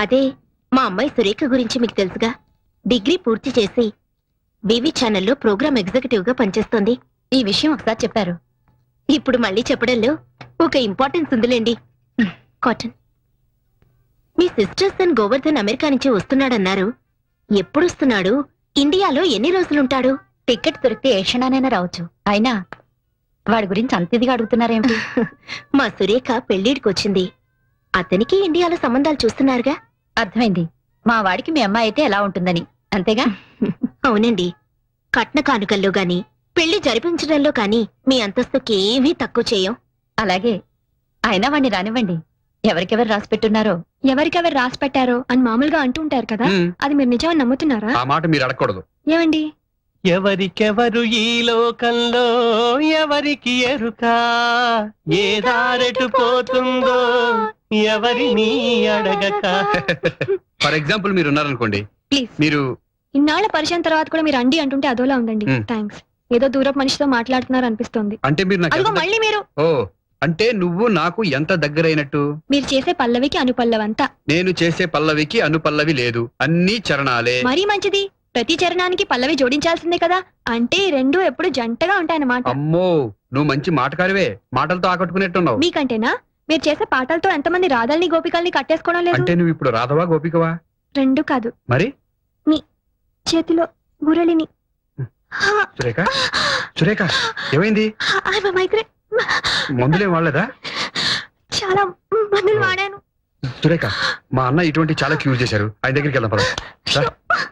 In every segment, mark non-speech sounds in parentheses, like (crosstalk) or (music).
అదే మా అమ్మాయి సురేఖ గురించి మీకు తెలుసుగా. డిగ్రీ పూర్తి చేసి బీవీ ఛానల్లో ప్రోగ్రామ్ ఎగ్జిక్యూటివ్గా పనిచేస్తోంది. ఈ విషయం ఒకసారి చెప్పారు. ఇప్పుడు మళ్ళీ చెప్పడంలో ఒక ఇంపార్టెన్స్ ఉందిలేండి. కాటన్. మీ సిస్టర్స్ అండ్ గోవర్ధన్ అమెరికా నుంచి వస్తున్నాడన్నారు. ఎప్పుడు వస్తున్నాడు ఇండియాలో ఎన్ని రోజులుంటాడు? టికెట్ దొరికితే ఏ క్షణానైనా రావచ్చు. అయినా వాడి గురించి అంత ఇదిగా అడుగుతున్నారేమిటి? (laughs) మా సురేఖ పెళ్ళిడికి వచ్చింది. అతనికి ఇండియాలో సంబంధాలు చూస్తున్నారుగా? అర్థమైంది. మా వాడికి మీ అమ్మాయి అయితే ఎలా ఉంటుందని. అంతేగా? (laughs) అవునండి. కట్న కానుకల్లో గాని పెళ్ళి జరిపించడంలో కాని మీ అంతస్తుకి ఏమీ తక్కువ చేయం. అలాగే. అయినా వాణ్ణి రానివ్వండి. ఎవరికెవరు రాసి పెట్టున్నారో. ఎవరికెవరు రాసి పెట్టారో అని మామూలుగా అంటూ ఉంటారు కదా. అది మీరు నిజమని నమ్ముతున్నారా? ఆ మాట మీరు అడగకూడదు. ఏమండి? ఎవరికెవరు ఈ లోకంలో ఎవరికి ఎరుక? ఏ దారెటు పోతుందో ఎవరిని అడగక? (laughs) ఫర్ ఎగ్జాంపుల్ మీరు ఉన్నారనుకోండి ప్లీజ్. మీరు ఇన్నాళ్ళ పరిచయం తర్వాత కూడా మీరు అండి అంటుంటే అదోలా ఉందండి. థ్యాంక్స్. ఏదో దూరపు మనిషితో మాట్లాడుతున్నారు అనిపిస్తోంది అంటే మీరు నాకు అదిగో ఎంత- మళ్ళీ మీరు. ఓ అంటే నువ్వు నాకు ఎంత దగ్గరైనట్టు? మీరు చేసే పల్లవికి అనుపల్లవంతా. నేను చేసే పల్లవికి అనుపల్లవి లేదు. అన్ని చరణాలే. మరీ మంచిది. ప్రతి చరణానికి పల్లవి జోడించాల్సిందే కదా? అంటే ఈ రెండు ఎప్పుడు జంటగా ఉంటాయన్నమాట. అమ్మో నువ్వు మంచి మాటకారివే. మాటలతో ఆకట్టుకునేట్టున్నావు. మీకంటేనా? మీరు చేసే పాటలతో ఎంతమంది రాధల్ని గోపికల్ని కట్టేసుకోవడం లేదు? అంటే నువ్వు ఇప్పుడు రాధవా గోపికవా? రెండు కాదు. మరి? చేతిలో మురళిని సురేఖ? సురేఖ ఏమైంది? మైగ్రేన్ మందులేం వాళ్ళదా చాలా మందులు వాడాను. సురేఖ మా అన్న ఇటువంటి చాలా క్యూర్ చేశారు. ఆయన దగ్గరికి వెళ్దాం పద.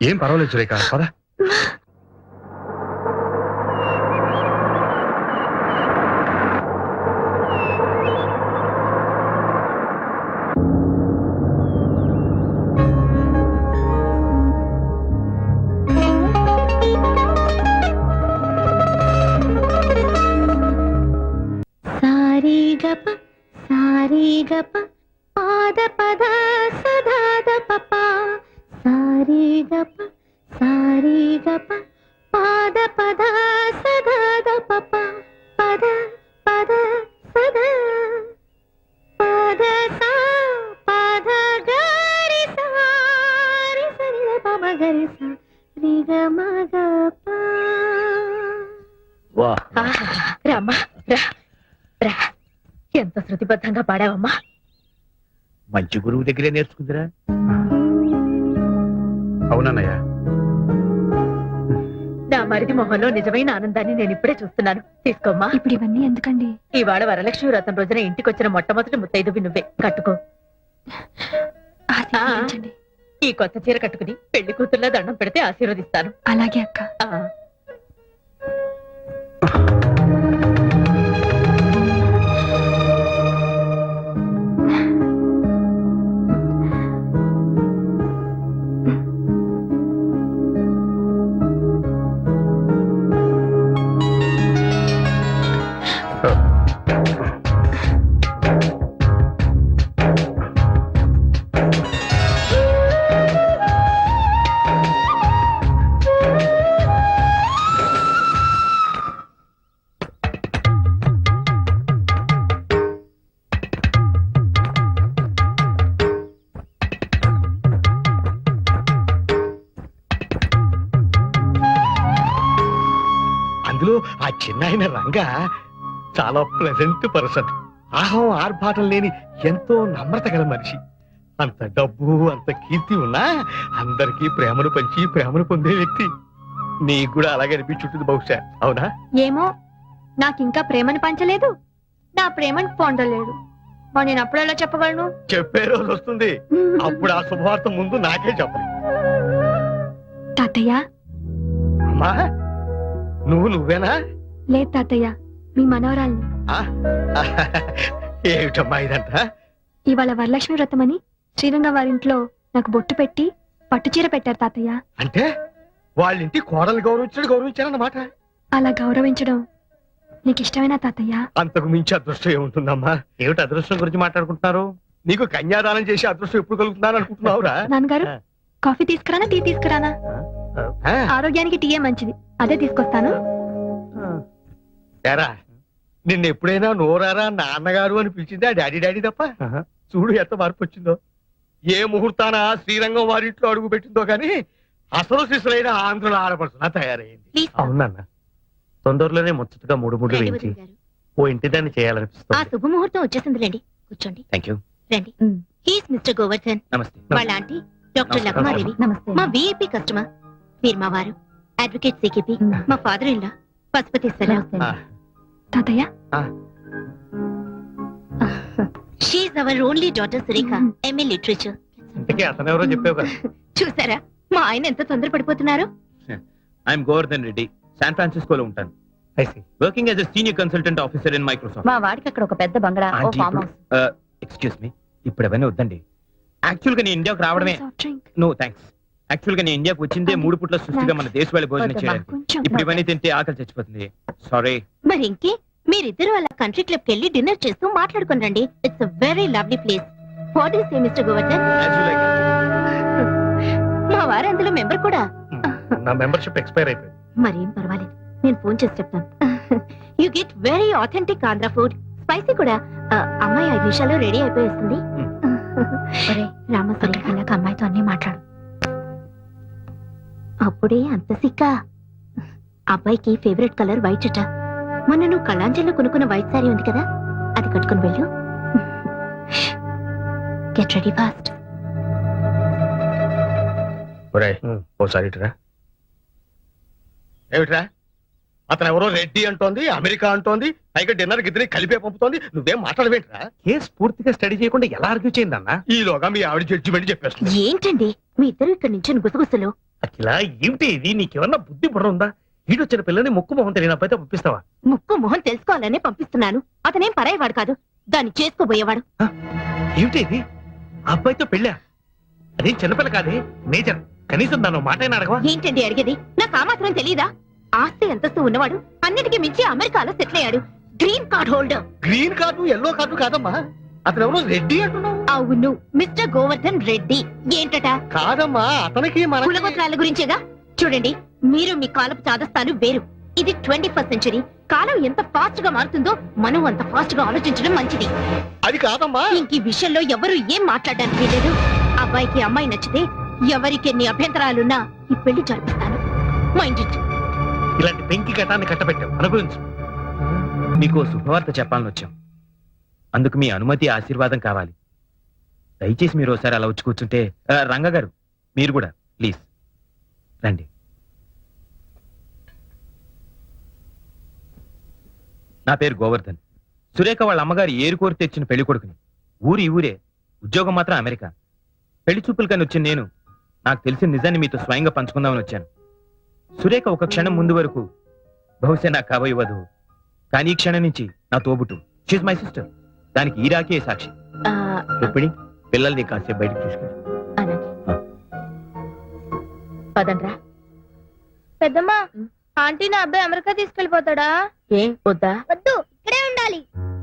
ఏం పర్వాలేదు సురేఖ పద. ఎంత శృతిబద్ధంగా పాడావమ్మా? మంచి గురువు దగ్గరే నేర్చుకుందిరా. అవునన్నయ్య. నా మరిది మొహంలో నిజమైన ఆనందాన్ని నేను ఇప్పుడే చూస్తున్నాను. తీసుకోమ్మా. ఇప్పుడు ఇవన్నీ ఎందుకండి? ఇవాళ వరలక్ష్మి వ్రతం రోజున ఇంటికి వచ్చిన మొట్టమొదటి ముత్తైదువి నువ్వే కట్టుకో. ఈ కొత్త చీర కట్టుకుని పెళ్ళి కూతుర్లా దండం పెడితే ఆశీర్వదిస్తాను. అలాగే అక్క. రంగ చాలా ప్లెజెంట్ పర్సన్ ఆహం ఆర్భాటం లేని ఎంతో నమ్రత గల మనిషి. అంత డబ్బు అంత కీర్తి ఉన్నా అందరికీ ప్రేమను పంచి ప్రేమను పొందే వ్యక్తి. నీకు కూడా అలాగే అనిపించుంటుంది బహుశా అవునా? ఏమో నాకు ఇంకా ప్రేమను పంచలేదు నా ప్రేమను పొందలేడు మరి నేను అప్పుడు ఎలా చెప్పగలను? చెప్పే రోజు వస్తుంది. అప్పుడు ఆ శుభవార్త ముందు నాకే చెప్పాలి తాతయ్య? అమ్మా నువ్వు నువ్వేనా? లేదు తాతయ్య మీ మనవరాల్ని. (laughs) ఏమిటమ్మా ఇదంతా? ఇవాళ వరలక్ష్మి వ్రతం అని శ్రీరంగ వారింట్లో నాకు బొట్టు పెట్టి పట్టు చీర పెట్టారు తాతయ్య. అంటే వాళ్ళింటి కోడలు గౌరవించడు గౌరవించారన్నమాట. అలా గౌరవించడం నీకు ఇష్టమైన తాతయ్య? అంతకు మించి అదృష్టం ఏముంటుందమ్మా? ఏమిటి అదృష్టం గురించి మాట్లాడుకుంటున్నారు? నీకు కన్యాదానం చేసి అదృష్టం ఎప్పుడు కలుగుతున్నాను అనుకుంటున్నావురా? నాన్నగారు. కాఫీ తీసుకురానా టీ తీసుకురానా? ఆరోగ్యానికి టీయే మంచిది. అదే తీసుకొస్తాను. ఏరా నిన్న ఎప్పుడైనా నోరారా నాన్నగారు అని పిలిచిందా డాడీ డాడీ తప్ప? చూడు ఎంత మార్పు వచ్చిందో. ఏ ముహూర్తాన శ్రీరంగం వారింట్లో అడుగు పెట్టిందో గాని అసలు శిశులైన ఆంధ్రుల ఆడపడుతున్నా తయారైంది. అవునన్న. తొందరలోనే ముచ్చటగా మూడు మూడు వేయించి. ఓ ఇంటి దాన్ని ఆ చేయాలనిపిస్తుంది శుభముహూర్తం వచ్చేసిందిలేండి కూర్చోండి. థ్యాంక్ యూ రండి. He's mister Govardhan. నమస్తే. వాళ్ళ ఆంటీ డాక్టర్. లక్మాదేవి. నమస్తే. మా విఐపి కస్టమర్. మీరు మా వారు. అడ్వకేట్ సికిపి. మా ఫాదర్ ఇన్ లా. పశుపతి ఆ, తాతయ్య? She's our only daughter Surekha M A literature ఇంతకీ అతను ఎవరో చెప్పావు కదా. చూసారా? మా ఆయన ఎంత తొందరపడిపోతున్నారు? ఐఎమ్ గోవర్ధన్ రెడ్డి శాన్ ఫ్రాన్సిస్కోలో ఉంటాను. I see. Working as senior consultant officer in Microsoft మా వాడికి అక్కడ ఒక పెద్ద బంగ్లా ఓ ఫామ్ ఇప్పుడు ఎక్స్క్యూజ్ మీ ఇప్పుడు అవన్నీ వద్దండి. యాక్చువల్గా నేను ఇండియాకు రావడమే. నో థ్యాంక్స్ యాక్చువల్గా నేను ఇండియాకు వచ్చిందే మూడు పుట్ల సృష్టిగా మన దేశ వాళ్ళ భోజనం చేయడానికి ఇప్పుడు ఇవన్నీ తింటే ఆకలి చచ్చిపోతుంది. సారీ మరి ఇంకే మీరిద్దరు అలా కంట్రీ క్లబ్కి వెళ్ళి డిన్నర్ చేస్తూ మాట్లాడుకుని రండి. It's very lovely place what is mister Govardhan మా వారు అందులో మెంబర్ కూడా నా మెంబర్షిప్ ఎక్స్పైర్ అయిపోయింది. మరేం పర్వాలేదు. నేను ఫోన్ చేసి చెప్తాను. You get very authentic Andhra food spicy కూడా. అమ్మాయి ఐదు నిమిషాల్లో రెడీ అయిపోయేస్తుంది. (laughs) రామసరి వెళ్ళాక అమ్మాయితో అన్ని మాట్లాడు. అప్పుడే అంత సిక్క. అబ్బాయికి ఫేవరెట్ కలర్ వైట్ అట. మొన్న నువ్వు కళాంజలిలో కొనుక్కున్న వైట్ సారీ ఉంది కదా? అది కట్టుకుని వెళ్ళు. Get ready fast. ఓసారి ఏమిట్రా? అతను ఎవరో రెడ్డి అంటోంది అమెరికా అంటోంది పైగా డిన్నర్ గిద్దరి కలిపే పంపుతోంది నువ్వేం మాట్లాడవేంట్రా? కేసు పూర్తిగా స్టడీ చేయకుండా ఎలా ఆర్గ్యూ చేయిందన్నా? ఈలోగా మీ ఆవిడ జడ్జిమెంట్ చెప్పేస్తుంది. ఏంటండి? మీ ఇద్దరు ఇక్కడ నుంచి గుసగుసలు. అఖిల ఏమిటి ఇది? నీకేమన్నా బుద్ధి బుర్ర ఉందా ఈడొచ్చిన పిల్లని ముక్కు మొహం తెలియని అబ్బాయితో పంపిస్తావా? ముక్కు మొహం తెలుసుకోవాలనే పంపిస్తున్నాను. అతనేం పరాయవాడు కాదు. దాన్ని చేసుకోబోయేవాడు. ఏమిటి ఇది? ఆ అబ్బాయితో పెళ్ళా? అదేం చిన్నపిల్ల కాదే? నేచర్ కనీసం దాని మాట అడగవా? ఏంటండి అడిగేది? నాకు ఆ మాత్రం తెలీదా? ఆస్తి అంతస్తు ఉన్నవాడు అన్నిటికీ మించి అమెరికాలో సెటిల్ అయ్యాడు. Green card holder. Green card yellow card కాదమ్మా. అతను ఎవరో రెడ్డి అంటున్నావు? అవును మిస్టర్ గోవర్ధన్ రెడ్డి. ఏంటట? కాదమ్మా అతనికి మన కులగోత్రాల గురించేగా? చూడండి మీరు మీ కాలపు చాదస్తాను వేరు. ఇది ట్వంటీ ఫస్ట్ సెంచరీ. కాలం ఎంత ఫాస్ట్గా మారుతుందో మనం అంత ఫాస్ట్గా ఆలోచించడం మంచిది. అది కాదమ్మా. ఇంక ఈ విషయంలో ఎవరు ఏం మాట్లాడడానికి వీలేదు అబ్బాయికి అమ్మాయి నచ్చితే ఎవరికి ఎన్ని అభ్యంతరాలున్నా ఈ పెళ్ళి జరిపిస్తాను. మైండ్ ఇట్ ఇలాంటి పెంకి ఘటాన్ని కట్టబెట్టావు. అనుభవించు మీకు శుభవార్త చెప్పాలని వచ్చాం. అందుకు మీ అనుమతి ఆశీర్వాదం కావాలి. దయచేసి మీరు ఒకసారి అలా వచ్చి కూర్చుంటే రంగగారు రంగ గారు మీరు కూడా ప్లీజ్. రండి. నా పేరు గోవర్ధన్. సురేఖ వాళ్ళ అమ్మగారు ఏరు కోరి తెచ్చిన పెళ్ళి కొడుకుని. ఊరి ఊరే. ఉద్యోగం మాత్రం అమెరికా. పెళ్ళి చూపులు కానీ వచ్చిన నేను నాకు తెలిసిన నిజాన్ని మీతో స్వయంగా పంచుకుందామని వచ్చాను. సురేఖ ఒక క్షణం ముందు వరకు బహుశా నాకు కాబోయే వధువు కానీ ఈ క్షణం నుంచి నా తోబుట్టు. షీజ్ మై సిస్టర్ దానికి ఈ రాకే సాక్షి రుక్మిణి పిల్లల్ని కాసేపు బయటకు తీసుకెళ్ళి పదండ్రా. పెద్దమ్మా ఆంటీ నా అబ్బాయి అమెరికా తీసుకెళ్ళిపోతాడా ఏ వద్దా? వద్దు ఇక్కడే ఉండాలి.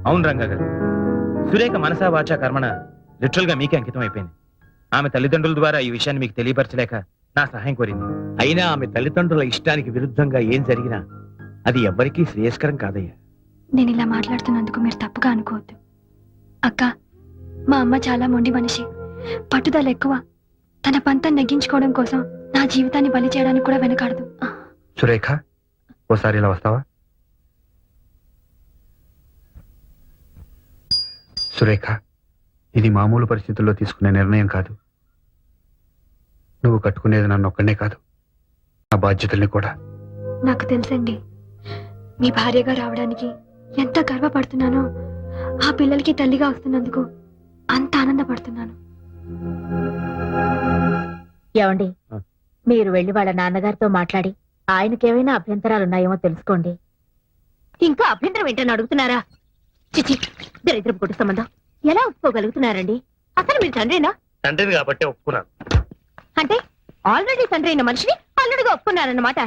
అవును రంగా గారు. సురేఖ మనసా వాచా కర్మణ లిటరల్గా మీకే అంకితం అయిపోయింది. ఆమె తల్లిదండ్రుల ద్వారా ఈ విషయాన్ని మీకు తెలియపరచలేక నా సహాయం కోరింది. అయినా ఆమె తల్లిదండ్రుల ఇష్టానికి విరుద్ధంగా ఏం జరిగినా అది ఎవ్వరికీ శ్రేయస్కరం కాదయ్యా. నేను ఇలా మాట్లాడుతున్నందుకు మీరు తప్పుగా అనుకోవద్దు. అక్క మా అమ్మ చాలా మొండి మనిషి. పట్టుదల ఎక్కువ. తన పంతం నెగ్గించుకోవడం కోసం నా జీవితాన్ని బలి చేయడానికి కూడా వెనకాడదు. సురేఖ ఓసారి ఇలా వస్తావా? సురేఖ ఇది మామూలు పరిస్థితుల్లో తీసుకునే నిర్ణయం కాదు. నువ్వు కట్టుకునేది నన్ను ఒక్కనే కాదు. నా బాధ్యతల్ని కూడా. నాకు తెలుసండి మీ భార్యగా రావడానికి ఎంత గర్వపడుతున్నానో ఆ పిల్లలకి తల్లిగా వస్తున్నందుకు అంత ఆనందపడుతున్నాను. ఏమండి. మీరు వెళ్ళి వాళ్ళ నాన్నగారితో మాట్లాడి ఆయనకేమైనా అభ్యంతరాలున్నాయేమో తెలుసుకోండి. ఇంకా అభ్యంతరం ఏంటని అడుగుతున్నారా? చిచి దరిద్రం కుటుంబ సంబంధం. ఎలా ఒప్పుకోగలుగుతున్నారండి? అసలు మీరు తండ్రినా? తండ్రిని కాబట్టి ఒప్పుకున్నాను. అంటే ఆల్రెడీ తండ్రి అయిన మనిషిని అల్లుడిగా ఒప్పుకున్నారన్నమాట.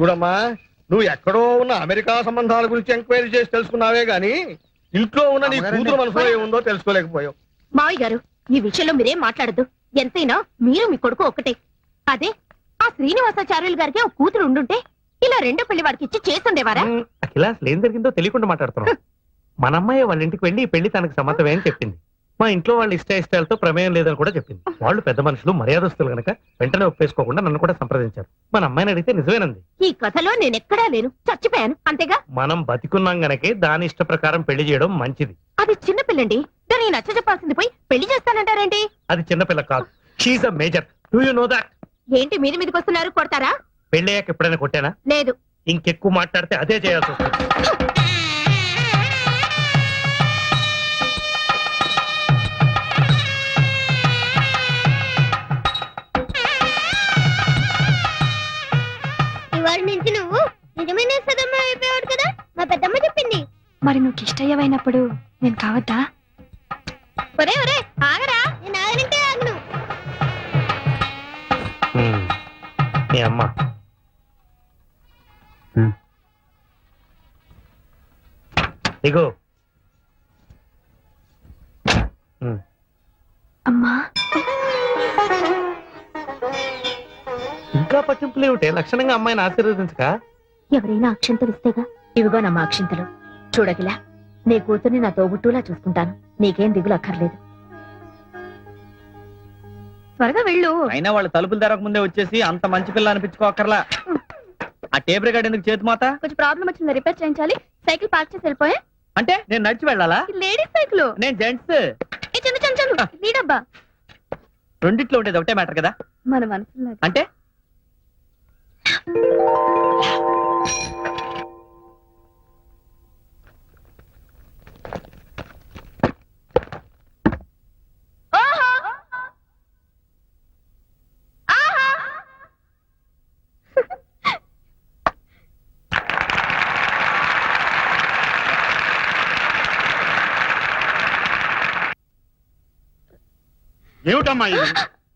చూడమ్మా నువ్వు ఎక్కడో ఉన్న అమెరికా సంబంధాల గురించి ఎంక్వైరీ చేసి తెలుసుకున్నావే గాని ఇంట్లో ఉన్న నీ కూతురు మనసులో ఏముందో తెలుసుకోలేకపోయావు. మావయ్య గారు ఈ విషయంలో మీరేం మాట్లాడద్దు. ఎంతైనా మీరు మీ కొడుకు ఒక్కటే. అదే ఆ శ్రీనివాసాచార్యులు గారికి ఒక కూతురు ఉండుంటే ఇలా రెండో పెళ్ళి వాడికి ఇచ్చి చేస్తుండేవారా? అఖిల అసలు ఏం జరిగిందో తెలియకుండా మాట్లాడుతున్నావు. మన అమ్మాయి వాళ్ళ ఇంటికి వెళ్ళి ఈ పెళ్ళి తనకు సమ్మతమే అని చెప్పింది. మా ఇంట్లో వాళ్ళ ఇష్ట ఇష్టాలతో ప్రమేయం లేదని కూడా చెప్పింది. వాళ్ళు పెద్ద మనుషులు మర్యాదస్తులు గనక వెంటనే ఒప్పేసుకోకుండా నన్ను కూడా సంప్రదించారు. మన అమ్మాయిని అడిగితే నిజమేనంది. ఈ కథలో నేనెక్కడా లేను. చచ్చిపోయాను అంతేగా? మనం బతికున్నాం గనకే దాని ఇష్ట ప్రకారం పెళ్ళి చేయడం మంచిది. అది చిన్నపిల్లండి దాన్ని నచ్చ చెప్పాల్సింది పోయి పెళ్ళి చేస్తానంటారేంటి? అది చిన్నపిల్ల కాదు. She's a major do you know that ఏంటి మీరు మీదకి వస్తున్నారు కొడతారా? పెళ్ళి అయ్యాక ఎప్పుడైనా కొట్టానా? లేదు. ఇంకెక్కువ మాట్లాడితే అదే చేయాల్సి వస్తుంది. నిజమైన సదమ్మ అయిపోయాడు కదా? మా పెద్దమ్మ చెప్పింది. మరి నువ్వు ఇష్టయ్యవైనప్పుడు నేను కావద్దా? ఒరే ఒరే ఆగరా. నేను ఆగనంటే ఆగను. మీ అమ్మ. హ్మ్. అమ్మా. ఇంకా పట్టింపులు ఏమిటి? లక్షణంగా అమ్మాయిని ఆశీర్వదించక? ఎవరైనా అక్షంతలు ఇస్తేగా ఇవిగో నమ్మ అక్షంతలు చూడగిలా నీ కూతుర్ని నా తోబుట్టులా చూసుకుంటాను నీకేం దిగులు అక్కర్లేదు త్వరగా వెళ్ళు. అయినా వాళ్ళు తలుపులు తెరక ముందే వచ్చేసి అంత మంచి పిల్ల అనిపించుకోకర్లా ఆ టేప్ రికార్డ్ ఎందుకు చేతి మాత? కొంచెం ప్రాబ్లం వచ్చింది రిపేర్ చేయించాలి. సైకిల్ పార్క్ చేసి వెళ్ళిపోయా. అంటే నేను నడిచి వెళ్ళాలా? Ladies cycle. నేను జెంట్స్. చందు చందు చందు. నీడబ్బా. రెండిట్లో ఉండేది ఒకటే మ్యాటర్ కదా? మన మనసులో అంటే? ఏమిటమ్మా ఇది?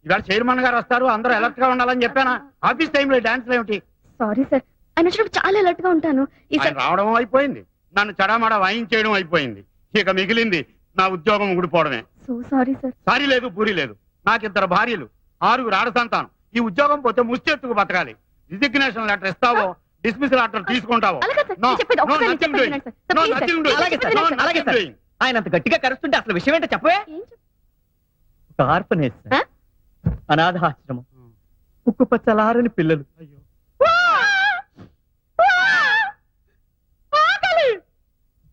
ఇవాళ చైర్మన్ గారు వస్తారు అందరూ అలర్ట్గా ఉండాలని చెప్పానా? ఆఫీస్ టైంలో డాన్స్ ఏమిటి? సారీ సార్ ఆయన వచ్చినప్పుడు చాలా అలర్ట్గా ఉంటాను. ఆయన రావడం అయిపోయింది. నన్ను చడామడా వాయించేయడం అయిపోయింది. ఇక మిగిలింది నా ఉద్యోగం ఊడిపోవడమే. సో సారీ సార్ సారీ లేదు పూరి లేదు. నాకిద్దరు భార్యలు ఆరుగురు ఆడ సంతానం ఈ ఉద్యోగం పోతే ముష్టెత్తుకు బతకాలి. రిజిగ్నేషన్ లెటర్ ఇస్తావో డిస్మిస్ లెటర్ తీసుకుంటావో? అలాగే సార్ No, నేను చెప్పేది no, ఒక్కసారి nothing చెప్పేది doing. వినండి sir. Sir, No, please sir. nothing doing. అలాగే సార్, nothing doing. ఆయన అంత గట్టిగా కరుస్తుంటే అసలు విషయం ఏంటో చెప్పవే? ఏం ఒక ఆర్ఫనేజ్ ఆ? అనాథాశ్రమం ఉక్కు పచ్చలారని పిల్లలు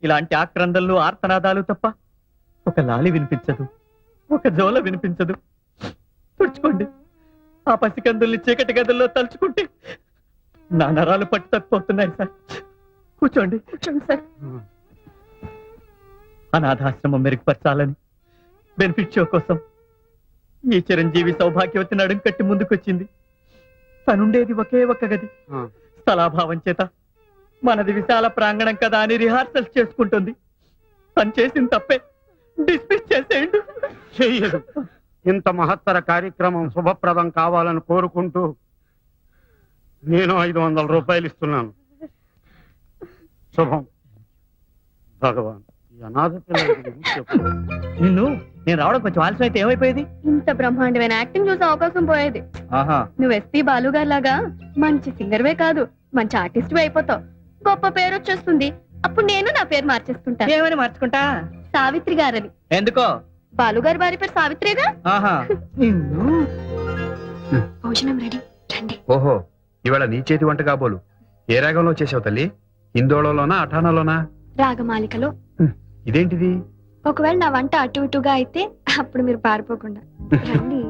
ఇలాంటి ఆక్రందనలు ఆర్తనాదాలు తప్ప ఒక లాలి వినిపించదు ఒక జోల వినిపించదు. తుడుచుకోండి. ఆ పసికందుల్ని చీకటి గదుల్లో తలుచుకుంటే నా నరాలు పట్టు తప్పిపోతున్నాయి సార్. కూర్చోండి. కూర్చోండి సార్. అనాథాశ్రమం మెరుగుపరచాలని బెనిఫిట్ షో కోసం ఈ చిరంజీవి సౌభాగ్యవతి నడుం కట్టి ముందుకొచ్చింది. తనుండేది ఒకే ఒక్క గది. స్థలాభావం చేత మనది విశాల ప్రాంగణం కదా అని రిహార్సల్స్ చేసుకుంటుంది. తను చేసిన తప్పే డిస్మిస్ చేసేయండి. చెయ్యదు ఇంత మహత్తర కార్యక్రమం శుభప్రదం కావాలని కోరుకుంటూ నేను ఐదు వందల రూపాయలు ఇస్తున్నాను. శుభం. భగవాన్. అనాథ. నిన్ను నేను రావడం కొంచెం ఆలస్యం అయితే ఏమైపోయేది? ఇంత బ్రహ్మాండమైన యాక్టింగ్ చూసే అవకాశం పోయేది. ఆహా. నువ్వు ఎస్పీ బాలు గారి లాగా మంచి సింగర్వే కాదు మంచి ఆర్టిస్ట్ అయిపోతావు. గొప్ప పేరు వచ్చేస్తుంది. అప్పుడు నేను నా పేరు మార్చేసుకుంటాను ఏమని మార్చుకుంటా? సావిత్రి గారని. ఎందుకో? బాలు గారి భార్య పేరు సావిత్రిగా? ఆహా. నిన్ను? భోజనం రెడీ. రండి. ఓహో ఇవాళ నీ చేతి వంట కాబోలు. ఏ రాగంలో చేసావు తల్లి? హిందోళలోనా అఠానాలోనా రాగమాలికలో ఇదేంటిది? ఒకవేళ నా వంట అటు ఇటుగా అయితే అప్పుడు మీరు పారిపోకుండా రండి.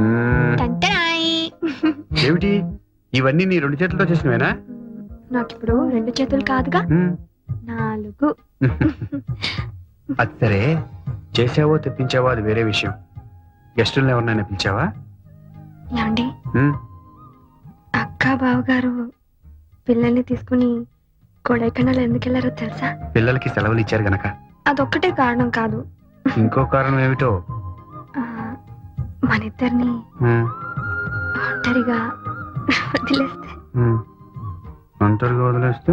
మ్మ్, టంటరాయ్. ఏమిటి? ఇవన్నీ నీ రెండు చేతులతో చేసినవేనా? నాకిప్పుడు రెండు చేతులు కాదుగా. మ్మ్. నాలుగు. అది సరే. చేసావో తెప్పించావో అది వేరే విషయం. గెస్టులను ఎవరినైనా పిలిచావా? ఏమండి? మ్మ్. అక్క బావగారు పిల్లల్ని తీసుకుని కొడైకెనాల్ ఎందుకు వెళ్ళారో తెలుసా? పిల్లలకి సెలవులు ఇచ్చారు గనక. అదొక్కటే కారణం కాదు. ఇంకో కారణం ఏమిటో? ఆ, మన ఇద్దరిని ఒంటరిగా వదిలేస్తే. ఒంటరిగా వదిలేస్తే?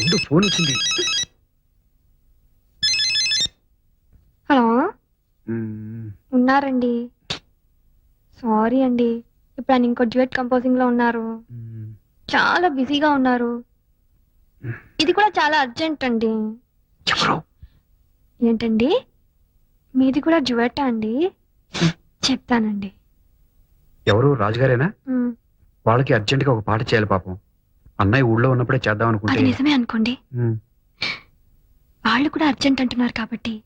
ఉండు, ఫోన్ వచ్చింది. ఉన్నారండి. సారీ అండి. ఇప్పుడు ఆయన ఇంకో డ్యూయట్ కంపోజింగ్లో ఉన్నారు. చాలా బిజీగా ఉన్నారు. ఇది కూడా చాలా అర్జెంట్ అండి. ఏంటండి? మీది కూడా డ్యూయట్ అండి? చెప్తానండి. ఎవరు? రాజుగారేనా? వాళ్ళకి అర్జెంట్గా ఒక పాట చేయాలి పాపం. అన్నయ్య ఊళ్ళో ఉన్నప్పుడే చేద్దాం అనుకుంటే. నిజమే అనుకోండి. వాళ్ళు కూడా అర్జెంట్ అంటున్నారు కాబట్టి.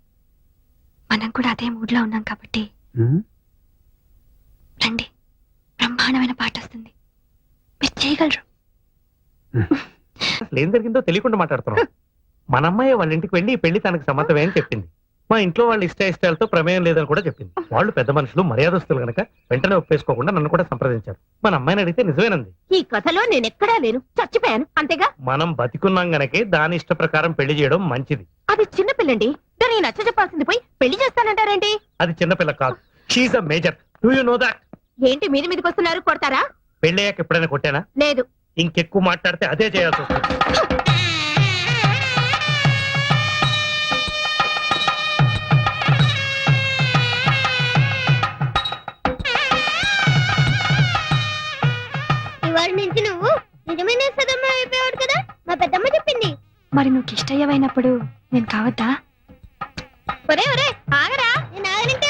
మనం కూడా అదే మూడ్లో ఉన్నాం కాబట్టి. రండి. బ్రహ్మాండమైన పాట వస్తుంది. మీరు చేయగలరు. ఏం జరిగిందో తెలియకుండా మాట్లాడుతున్నాం. మన అమ్మాయి వాళ్ళ ఇంటికి వెళ్ళి ఈ పెళ్ళి తనకు సమ్మతమే అని చెప్పింది. మా ఇంట్లో వాళ్ళ ఇష్ట ఇష్టాలతో ప్రమేయం లేదని కూడా చెప్పింది. వాళ్ళు పెద్ద మనుషులు మర్యాదస్తులు గనక వెంటనే ఒప్పేసుకోకుండా నన్ను కూడా సంప్రదించారు. మన అమ్మాయిని అడిగితే నిజమేనంది. ఈ కథలో నేనెక్కడా లేను. చచ్చిపోయాను. అంతేగా? మనం బతికున్నాం గనకే దాని ఇష్ట ప్రకారం పెళ్ళి చేయడం మంచిది. అది చిన్న పిల్లండి. దాన్ని నచ్చ చెప్పాల్సింది పోయి పెళ్ళి చేస్తానంటారేంటి? అది చిన్నపిల్ల కాదు. She's a major do you know that ఏంటి మీది మీదకి వస్తున్నారు? కొడతారా? పెళ్ళయ్యాక ఎప్పుడైనా కొట్టానా? లేదు. ఇంకెక్కువ మాట్లాడితే అదే చేయాల్సి వస్తుంది. ఇవాళ నుంచి నువ్వు నిజమైన సదమ్మ అయిపోయాడు కదా? మా పెద్దమ్మ చెప్పింది. మరి నువ్వు ఇష్టయ్యవైనప్పుడు నేను కావద్దా? ఒరే ఒరే ఆగరా. నేను ఆగనంటే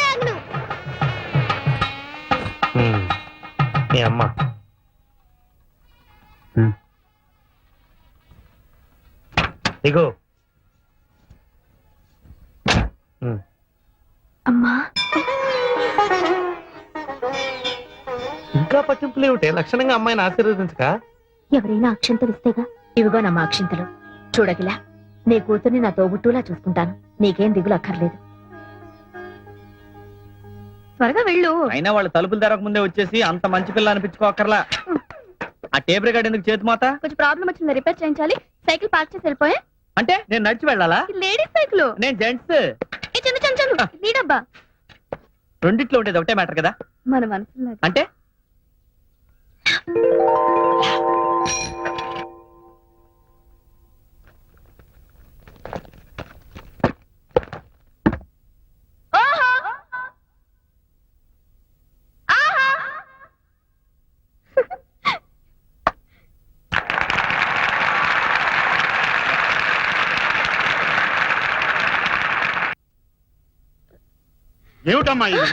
మీ అమ్మ. ఇంకా పట్టింపులు ఏమిటి? లక్షణంగా అమ్మాయిని ఆశీర్వదించక? ఎవరైనా అక్షంతలు ఇస్తేగా? ఇవిగో నమ్మ అక్షంతలు. చూడగిలా నీ కూతుర్ని నా తోబుట్టులా చూసుకుంటాను. నీకేం దిగులు అక్కర్లేదు త్వరగా వెళ్ళు. అయినా వాళ్ళు తలుపులు తెరక ముందే వచ్చేసి అంత మంచి పిల్ల అనిపించుకోకర్లా. ఆ టేప్ రికార్డ్ ఎందుకు చేతి మాత? కొంచెం ప్రాబ్లం వచ్చింది రిపేర్ చేయించాలి. సైకిల్ పార్క్ చేసి వెళ్ళిపోయా? అంటే నేను నడిచి వెళ్ళాలా? Ladies cycle. నేను జెంట్స్. చిన్న చిన్న చిన్న నీడబ్బా. రెండిట్లో ఉండేది ఒకటే మ్యాటర్ కదా? మన మనసులో అంటే? ఏమిటమ్మా ఇది?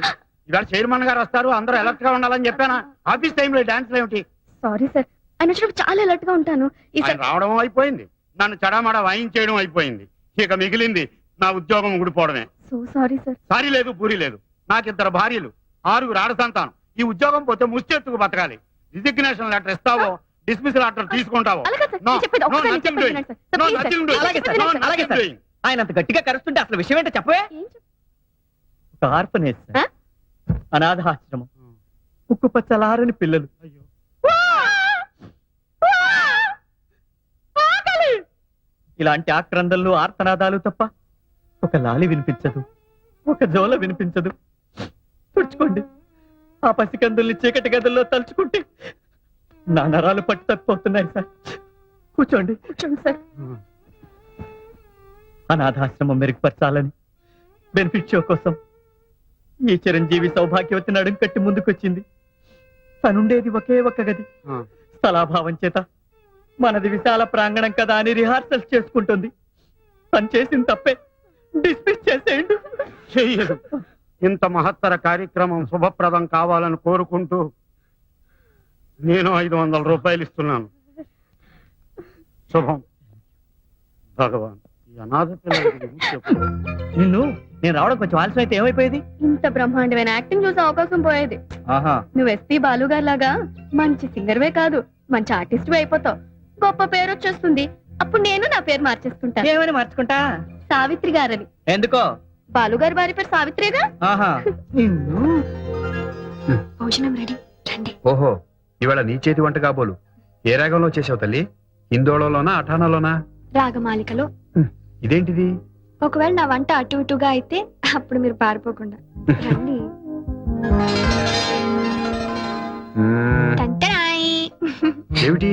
ఇవాళ చైర్మన్ గారు వస్తారు అందరూ అలర్ట్గా ఉండాలని చెప్పానా? ఆఫీస్ టైంలో డాన్స్ ఏమిటి? సారీ సార్ ఆయన వచ్చినప్పుడు చాలా అలర్ట్గా ఉంటాను. ఆయన రావడం అయిపోయింది. నన్ను చడామడా వాయించేయడం అయిపోయింది. ఇక మిగిలింది నా ఉద్యోగం ఊడిపోవడమే. సో సారీ సార్ సారీ లేదు పూరి లేదు. నాకిద్దరు భార్యలు ఆరుగురు ఆడ సంతానం ఈ ఉద్యోగం పోతే ముష్టెత్తుకు బతకాలి. రిజిగ్నేషన్ లెటర్ ఇస్తావో డిస్మిస్ లెటర్ తీసుకుంటావో? అలాగే సార్ No, నేను చెప్పేది no, ఒక్కసారి nothing చెప్పేది doing. వినండి sir. Sir, No, please, nothing sir. doing. అలాగే సార్, nothing doing. ఆయన అంత గట్టిగా కరుస్తుంటే అసలు విషయం ఏంటో చెప్పవే? ఏం ఒక ఆర్ఫనేజ్ ఆ? అనాథాశ్రమం. ఉక్కు పచ్చలారని పిల్లలు ఇలాంటి ఆక్రందనలు ఆర్తనాదాలు తప్ప ఒక లాలి వినిపించదు ఒక జోల వినిపించదు. తుడుచుకోండి. ఆ పసికందుల్ని చీకటి గదుల్లో తలుచుకుంటే నా నరాలు పట్టు తప్పిపోతున్నాయి సార్. కూర్చోండి. కూర్చోండి సార్. అనాథాశ్రమం మెరుగుపరచాలని బెనిఫిట్ షో కోసం ఈ చిరంజీవి సౌభాగ్యవతి నడుం కట్టి ముందుకొచ్చింది. తనుండేది ఒకే ఒక్క గది. స్థలాభావం చేత మనది విశాల ప్రాంగణం కదా అని రిహార్సల్స్ చేసుకుంటుంది. తను చేసిన తప్పే డిస్మిస్ చేసేయండి. చెయ్యదు ఇంత మహత్తర కార్యక్రమం శుభప్రదం కావాలని కోరుకుంటూ నేను ఐదు వందల రూపాయలు ఇస్తున్నాను. శుభం. భగవాన్ ఈ అనాథ. నిన్ను నేను రావడం కొంచెం ఆలస్యం అయితే ఏమైపోయేది? ఇంత బ్రహ్మాండమైన యాక్టింగ్ చూసే అవకాశం పోయేది. ఆహా. నువ్వు ఎస్పీ బాలు గారి లాగా మంచి సింగర్వే కాదు మంచి ఆర్టిస్ట్ అయిపోతావు. గొప్ప పేరు వచ్చేస్తుంది. అప్పుడు నేను నా పేరు మార్చేసుకుంటాను ఏమని మార్చుకుంటా? సావిత్రి గారని. ఎందుకో? బాలు గారి భార్య పేరు సావిత్రిగా ఆహా. భోజనం రెడీ. రండి. ఓహో ఇవాళ నీ చేతి వంట కాబోలు ఏ రాగంలో చేసావు తల్లి? హిందోళలోనా అఠానాలోనా రాగమాలికలో. ఇదేంటిది? ఒకవేళ నా వంట అటు ఇటుగా అయితే అప్పుడు మీరు పారిపోకుండా రండి. టంటరాయ్. ఏమిటి?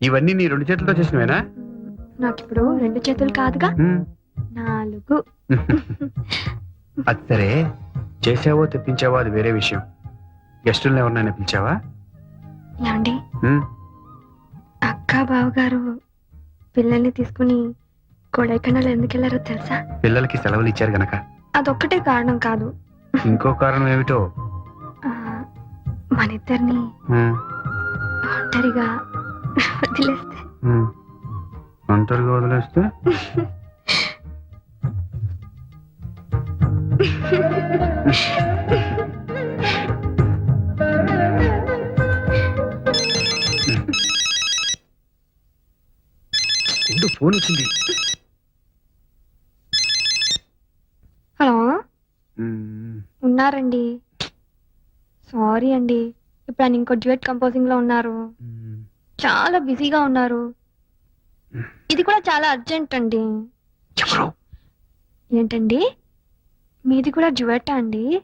ఇవన్నీ నీ రెండు చేతులతో చేసినవేనా? నాకు ఇప్పుడు రెండు చేతులు కాదుగా. నాలుగు. (laughs) అది సరే. చేసావో తెప్పించావో అది వేరే విషయం. గెస్టులను ఎవరినైనా పిలిచావా? ఏమండి? ఉమ్, అక్క బావగారు పిల్లల్ని తీసుకుని కొడైకెనాల్ ఎందుకు వెళ్ళారో తెలుసా? పిల్లలకి సెలవులు ఇచ్చారు గనక. అదొక్కటే కారణం కాదు. ఇంకో కారణం ఏమిటో? ఆ, మన ఇద్దరిని ఉమ్, ఒంటరిగా వదిలేస్తే. ఉమ్. ఒంటరిగా వదిలేస్తే? ఉండు ఫోన్ వచ్చింది హలో ఉమ్, ఉన్నారండి. సారీ అండి. ఇప్పుడు ఆయన ఇంకో డ్యూయట్ కంపోజింగ్లో ఉన్నారు. చాలా బిజీగా ఉన్నారు. ఇది కూడా చాలా అర్జెంట్ అండి. ఏంటండి? మీది కూడా డ్యూయట్ అండి?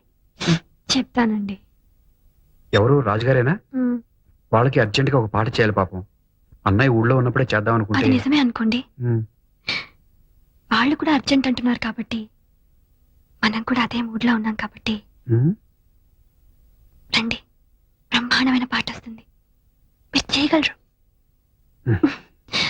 చెప్తానండి. ఎవరు? రాజుగారేనా? వాళ్ళకి అర్జెంట్గా ఒక పాట చేయాలి పాపం. అన్నయ్య ఊళ్ళో ఉన్నప్పుడే చేద్దాం అనుకుంటే. నిజమే అనుకోండి. వాళ్ళు కూడా అర్జెంట్ అంటున్నారు కాబట్టి. మనం కూడా అదే మూడ్లో ఉన్నాం కాబట్టి. రండి. బ్రహ్మాండమైన పాట వస్తుంది. మీరు చేయగలరు.